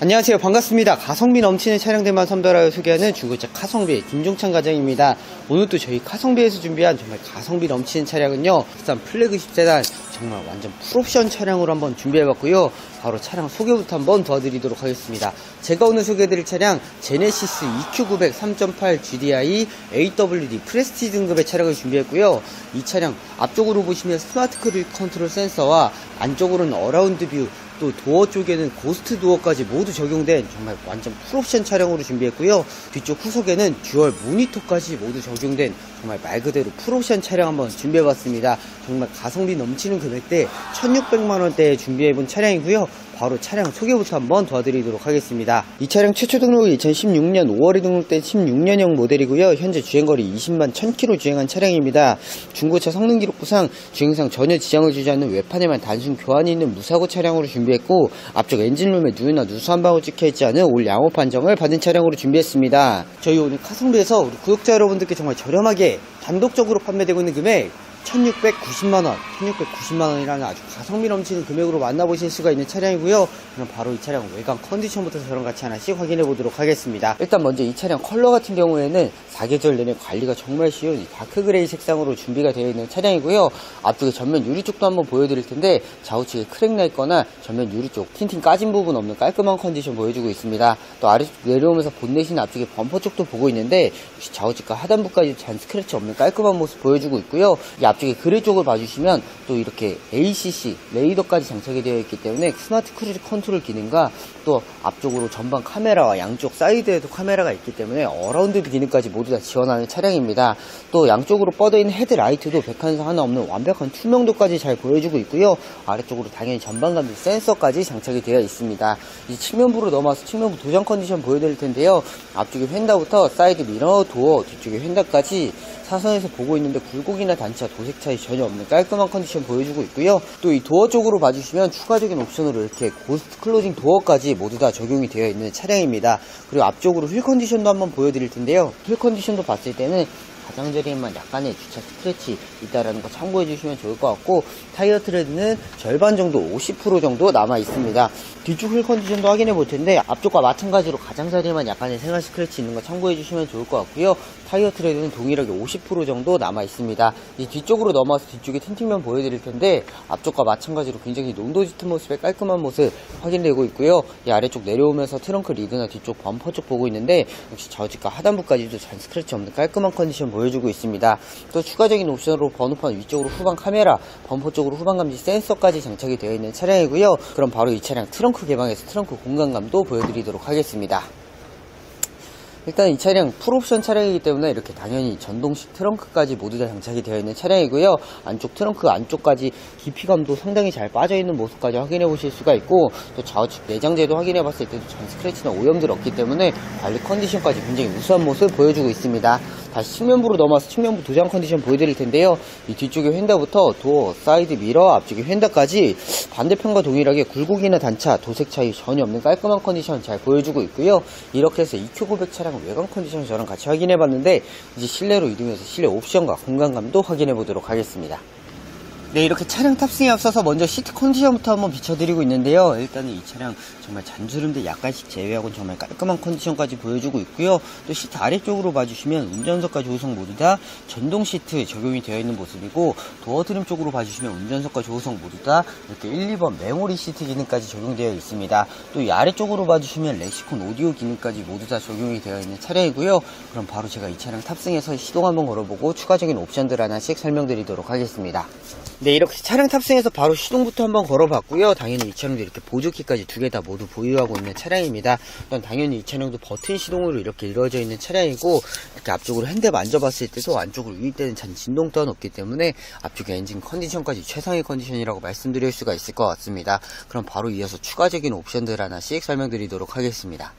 안녕하세요. 반갑습니다. 가성비 넘치는 차량들만 선별하여 소개하는 중고차 카성비의 김종찬 과장입니다. 오늘 또 저희 카성비에서 준비한 정말 가성비 넘치는 차량은요. 국산 플래그십 세단 정말 완전 풀옵션 차량으로 한번 준비해봤고요. 바로 차량 소개부터 한번 도와드리도록 하겠습니다. 제가 오늘 소개해드릴 차량 제네시스 EQ900 3.8 GDI AWD 프레스티 등급의 차량을 준비했고요. 이 차량 앞쪽으로 보시면 스마트 크루즈 컨트롤 센서와 안쪽으로는 어라운드 뷰 또 도어 쪽에는 고스트 도어까지 모두 적용된 정말 완전 풀옵션 차량으로 준비했고요. 뒤쪽 후속에는 듀얼 모니터까지 모두 적용된 정말 말 그대로 풀옵션 차량 한번 준비해봤습니다. 정말 가성비 넘치는 금액대 1600만 원대에 준비해본 차량이고요. 바로 차량 소개부터 한번 도와드리도록 하겠습니다. 이 차량 최초 등록이 2016년 5월에 등록된 16년형 모델이고요. 현재 주행거리 20만 1000km 주행한 차량입니다. 중고차 성능 기록부상 주행상 전혀 지장을 주지 않는 외판에만 단순 교환이 있는 무사고 차량으로 준비했고 앞쪽 엔진룸에 누유나 누수 한 방울 찍혀있지 않은 올 양호 판정을 받은 차량으로 준비했습니다. 저희 오늘 카성비에서 우리 구독자 여러분들께 정말 저렴하게 단독적으로 판매되고 있는 금액 1690만원, 1690만원이라는 아주 가성비 넘치는 금액으로 만나보실 수가 있는 차량이고요. 그럼 바로 이 차량 외관 컨디션부터 저랑 같이 하나씩 확인해 보도록 하겠습니다. 일단 먼저 이 차량 컬러 같은 경우에는 사계절 내내 관리가 정말 쉬운 이 다크 그레이 색상으로 준비가 되어 있는 차량이고요. 앞쪽에 전면 유리 쪽도 한번 보여드릴 텐데 좌우측에 크랙 나 있거나 전면 유리 쪽 틴팅 까진 부분 없는 깔끔한 컨디션 보여주고 있습니다. 또 아래쪽 내려오면서 본넷이나 앞쪽에 범퍼 쪽도 보고 있는데 좌우측과 하단부까지 잔 스크래치 없는 깔끔한 모습 보여주고 있고요. 이 앞 쪽에 그릴 쪽을 봐주시면 또 이렇게 ACC 레이더까지 장착이 되어 있기 때문에 스마트 크루즈 컨트롤 기능과 또 앞쪽으로 전방 카메라와 양쪽 사이드에도 카메라가 있기 때문에 어라운드 기능까지 모두 다 지원하는 차량입니다. 또 양쪽으로 뻗어 있는 헤드라이트도 백한사 하나 없는 완벽한 투명도까지 잘 보여주고 있고요. 아래쪽으로 당연히 전방 감지 센서까지 장착이 되어 있습니다. 이제 측면부로 넘어와서 측면부 도장 컨디션 보여드릴 텐데요. 앞쪽에 휀다부터 사이드 미러, 도어, 뒤쪽에 휀다까지 사선에서 보고 있는데 굴곡이나 단차, 도색 차이 전혀 없는 깔끔한 컨디션 보여주고 있고요. 또 이 도어 쪽으로 봐주시면 추가적인 옵션으로 이렇게 고스트 클로징 도어까지 모두 다 적용이 되어 있는 차량입니다. 그리고 앞쪽으로 휠 컨디션도 한번 보여드릴 텐데요. 휠 컨디션도 봤을 때는 가장자리에만 약간의 주차 스크래치 있다라는 거 참고해 주시면 좋을 것 같고 타이어 트레드는 절반 정도 50% 정도 남아 있습니다. 뒤쪽 휠 컨디션도 확인해 볼 텐데 앞쪽과 마찬가지로 가장자리에만 약간의 생활 스크래치 있는 거 참고해 주시면 좋을 것 같고요. 타이어 트레드는 동일하게 50% 정도 남아 있습니다. 이 뒤쪽으로 넘어와서 뒤쪽에 틴팅면 보여드릴 텐데 앞쪽과 마찬가지로 굉장히 농도 짙은 모습의 깔끔한 모습 확인되고 있고요. 이 아래쪽 내려오면서 트렁크 리드나 뒤쪽 범퍼 쪽 보고 있는데 역시 좌우측과 하단부까지도 잔 스크래치 없는 깔끔한 컨디션 보여주고 있습니다. 또 추가적인 옵션으로 번호판 위쪽으로 후방 카메라, 범퍼 쪽으로 후방 감지 센서까지 장착이 되어 있는 차량이고요. 그럼 바로 이 차량 트렁크 개방해서 트렁크 공간감도 보여드리도록 하겠습니다. 일단 이 차량 풀옵션 차량이기 때문에 이렇게 당연히 전동식 트렁크까지 모두 다 장착이 되어 있는 차량이고요. 안쪽 트렁크 안쪽까지 깊이감도 상당히 잘 빠져 있는 모습까지 확인해 보실 수가 있고 또 좌우측 내장재도 확인해 봤을 때도 전 스크래치나 오염들 없기 때문에 관리 컨디션까지 굉장히 우수한 모습 보여주고 있습니다. 다시 측면부로 넘어와서 측면부 도장 컨디션 보여드릴 텐데요. 이 뒤쪽에 휀다부터 도어, 사이드 미러, 앞쪽에 휀다까지 반대편과 동일하게 굴곡이나 단차, 도색 차이 전혀 없는 깔끔한 컨디션 잘 보여주고 있고요. 이렇게 해서 EQ900 차량 외관 컨디션 저랑 같이 확인해 봤는데 이제 실내로 이동해서 실내 옵션과 공간감도 확인해 보도록 하겠습니다. 네, 이렇게 차량 탑승에 앞서서 먼저 시트 컨디션부터 한번 비춰드리고 있는데요. 일단은 이 차량 정말 잔주름들 약간씩 제외하고는 정말 깔끔한 컨디션까지 보여주고 있고요. 또 시트 아래쪽으로 봐주시면 운전석과 조수석 모두 다 전동 시트 적용이 되어 있는 모습이고 도어 트림 쪽으로 봐주시면 운전석과 조수석 모두 다 이렇게 1, 2번 메모리 시트 기능까지 적용되어 있습니다. 또 이 아래쪽으로 봐주시면 렉시콘 오디오 기능까지 모두 다 적용이 되어 있는 차량이고요. 그럼 바로 제가 이 차량 탑승해서 시동 한번 걸어보고 추가적인 옵션들 하나씩 설명드리도록 하겠습니다. 네, 이렇게 차량 탑승해서 바로 시동부터 한번 걸어봤고요. 당연히 이 차량도 이렇게 보조키까지 두 개 다 모두 보유하고 있는 차량입니다. 일단 당연히 이 차량도 버튼 시동으로 이렇게 이루어져 있는 차량이고 이렇게 앞쪽으로 핸들 만져봤을 때도 안쪽으로 유입되는 잔 진동 또한 없기 때문에 앞쪽에 엔진 컨디션까지 최상의 컨디션이라고 말씀드릴 수가 있을 것 같습니다. 그럼 바로 이어서 추가적인 옵션들 하나씩 설명드리도록 하겠습니다.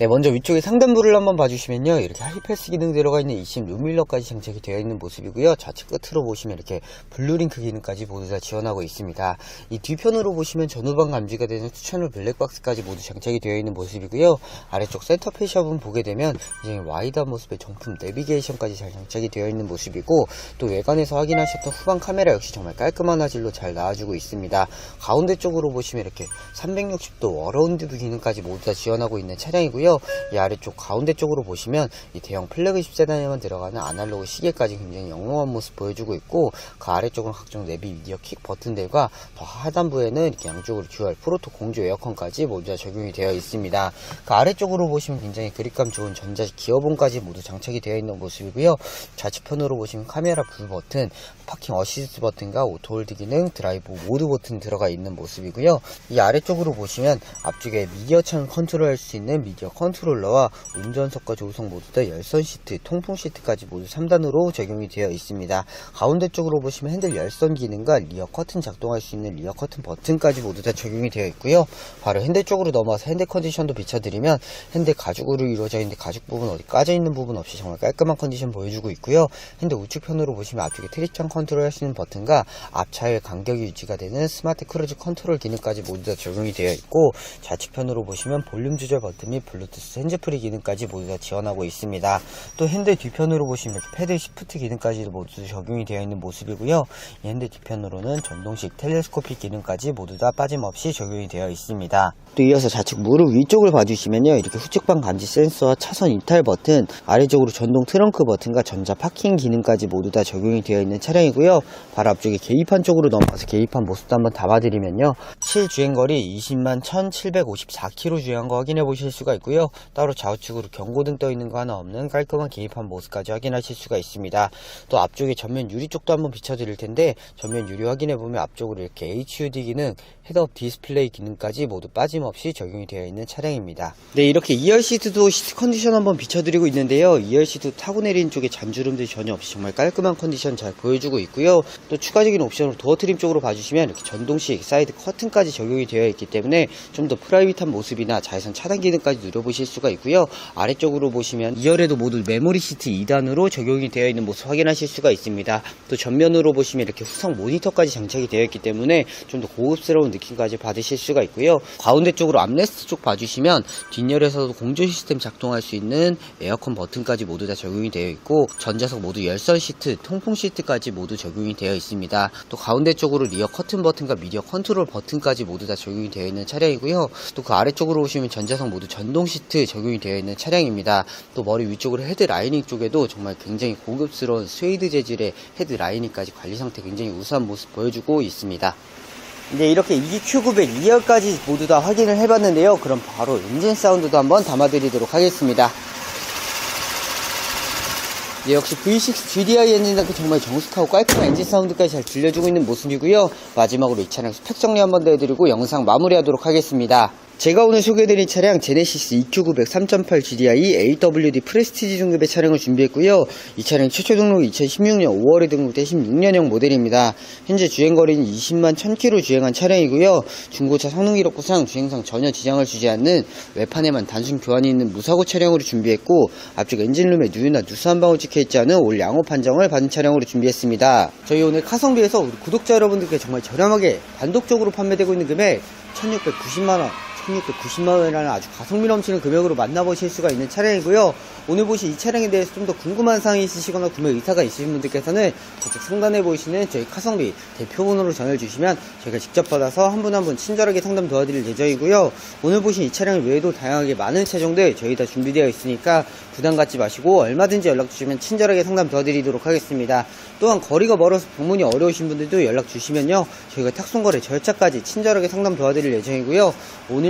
네, 먼저 위쪽에 상단부를 한번 봐주시면요. 이렇게 하이패스 기능 들어가 있는 20 루밀러까지 장착이 되어 있는 모습이고요. 좌측 끝으로 보시면 이렇게 블루링크 기능까지 모두 다 지원하고 있습니다. 이 뒤편으로 보시면 전후방 감지가 되는 추천을 블랙박스까지 모두 장착이 되어 있는 모습이고요. 아래쪽 센터 패시업은 보게 되면 굉장히 와이드한 모습의 정품 내비게이션까지 잘 장착이 되어 있는 모습이고 또 외관에서 확인하셨던 후방 카메라 역시 정말 깔끔한 화질로 잘 나와주고 있습니다. 가운데 쪽으로 보시면 이렇게 360도 어라운드 기능까지 모두 다 지원하고 있는 차량이고요. 이 아래쪽 가운데 쪽으로 보시면 이 대형 플래그십 세단에만 들어가는 아날로그 시계까지 굉장히 영롱한 모습 보여주고 있고 그 아래쪽은 각종 내비 미디어 킥 버튼들과 더 하단부에는 이렇게 양쪽으로 듀얼 프로토 공조 에어컨까지 모두 다 적용이 되어 있습니다. 그 아래쪽으로 보시면 굉장히 그립감 좋은 전자식 기어봉까지 모두 장착이 되어 있는 모습이고요. 좌측편으로 보시면 카메라 불 버튼, 파킹 어시스트 버튼과 오토 홀드 기능, 드라이브 모드 버튼 들어가 있는 모습이고요. 이 아래쪽으로 보시면 앞쪽에 미디어 창 컨트롤할 수 있는 미디어 컨트롤러와 운전석과 조수석 모두 다 열선 시트, 통풍 시트까지 모두 3단으로 적용이 되어 있습니다. 가운데 쪽으로 보시면 핸들 열선 기능과 리어 커튼 작동할 수 있는 리어 커튼 버튼까지 모두 다 적용이 되어 있고요. 바로 핸들 쪽으로 넘어와서 핸들 컨디션도 비춰드리면 핸들 가죽으로 이루어져 있는데 가죽 부분 어디 까져 있는 부분 없이 정말 깔끔한 컨디션 보여주고 있고요. 핸들 우측편으로 보시면 앞쪽에 트립창 컨트롤 할 수 있는 버튼과 앞차의 간격이 유지가 되는 스마트 크루즈 컨트롤 기능까지 모두 다 적용이 되어 있고 좌측편으로 보시면 볼륨 조절 버튼 및 블루투스 핸즈프리 기능까지 모두 다 지원하고 있습니다. 또 핸들 뒤편으로 보시면 패드 시프트 기능까지도 모두 적용이 되어 있는 모습이고요. 이 핸들 뒤편으로는 전동식 텔레스코픽 기능까지 모두 다 빠짐없이 적용이 되어 있습니다. 또 이어서 좌측 무릎 위쪽을 봐주시면요. 이렇게 후측방 감지 센서와 차선 이탈 버튼, 아래쪽으로 전동 트렁크 버튼과 전자 파킹 기능까지 모두 다 적용이 되어 있는 차량이고요. 바로 앞쪽에 계기판 쪽으로 넘어가서 계기판 모습도 한번 담아드리면요. 실 주행거리 20만 1754km 주행한 거 확인해 보실 수가 있고요. 따로 좌우측으로 경고등 떠 있는 거 하나 없는 깔끔한 계기판 모습까지 확인하실 수가 있습니다. 또 앞쪽에 전면 유리 쪽도 한번 비춰드릴 텐데 전면 유리 확인해 보면 앞쪽으로 이렇게 HUD 기능, 헤드업 디스플레이 기능까지 모두 빠짐없이 적용이 되어 있는 차량입니다. 네, 이렇게 2열 시트도 시트 컨디션 한번 비춰드리고 있는데요. 2열 시트 타고 내리는 쪽에 잔주름들이 전혀 없이 정말 깔끔한 컨디션 잘 보여주고 있고요. 또 추가적인 옵션으로 도어 트림 쪽으로 봐주시면 이렇게 전동식 사이드 커튼까지 적용이 되어 있기 때문에 좀 더 프라이빗한 모습이나 자외선 차단 기능까지 누려 보실 수가 있고요. 아래쪽으로 보시면 2열에도 모두 메모리 시트 2단으로 적용이 되어 있는 모습 확인하실 수가 있습니다. 또 전면으로 보시면 이렇게 후성 모니터까지 장착이 되어 있기 때문에 좀 더 고급스러운 느낌까지 받으실 수가 있고요. 가운데 쪽으로 암레스트 쪽 봐주시면 뒷열에서도 공조 시스템 작동할 수 있는 에어컨 버튼까지 모두 다 적용이 되어 있고 전자석 모두 열선 시트, 통풍 시트까지 모두 적용이 되어 있습니다. 또 가운데 쪽으로 리어 커튼 버튼과 미디어 컨트롤 버튼까지 모두 다 적용이 되어 있는 차량이고요. 또 그 아래쪽으로 보시면 전자석 모두 전동 시트 적용이 되어 있는 차량입니다. 또 머리 위쪽으로 헤드 라이닝 쪽에도 정말 굉장히 고급스러운 스웨이드 재질의 헤드 라이닝까지 관리 상태 굉장히 우수한 모습 보여주고 있습니다. 네, 이렇게 EQ900 2열까지 모두 다 확인을 해봤는데요. 그럼 바로 엔진 사운드도 한번 담아드리도록 하겠습니다. 네, 역시 V6 GDI 엔진답게 정말 정숙하고 깔끔한 엔진 사운드까지 잘 들려주고 있는 모습이고요. 마지막으로 이 차량 스펙 정리 한번 더 해드리고 영상 마무리하도록 하겠습니다. 제가 오늘 소개해드린 차량 제네시스 EQ900 3.8 GDI AWD 프레스티지 등급의 차량을 준비했고요. 이 차량 최초 등록 2016년 5월에 등록된 16년형 모델입니다. 현재 주행거리는 20만 1000km 주행한 차량이고요. 중고차 성능 기록부상 주행상 전혀 지장을 주지 않는 외판에만 단순 교환이 있는 무사고 차량으로 준비했고 앞쪽 엔진룸에 누유나 누수 한 방울 찍혀있지 않은 올 양호 판정을 받은 차량으로 준비했습니다. 저희 오늘 카성비에서 우리 구독자 여러분들께 정말 저렴하게 단독적으로 판매되고 있는 금액 1690만원 1690만원이라는 아주 가성비 넘치는 금액으로 만나보실 수가 있는 차량이고요. 오늘 보신 이 차량에 대해서 좀 더 궁금한 사항이 있으시거나 구매 의사가 있으신 분들께서는 저쪽 상단에 보이시는 저희 카성비 대표번호로 전화를 주시면 저희가 직접 받아서 한 분 한 분 친절하게 상담 도와드릴 예정이고요. 오늘 보신 이 차량 외에도 다양하게 많은 차종들 저희 다 준비되어 있으니까 부담 갖지 마시고 얼마든지 연락 주시면 친절하게 상담 도와드리도록 하겠습니다. 또한 거리가 멀어서 방문이 어려우신 분들도 연락 주시면요. 저희가 탁송거래 절차까지 친절하게 상담 도와드릴 예정이고요. 오늘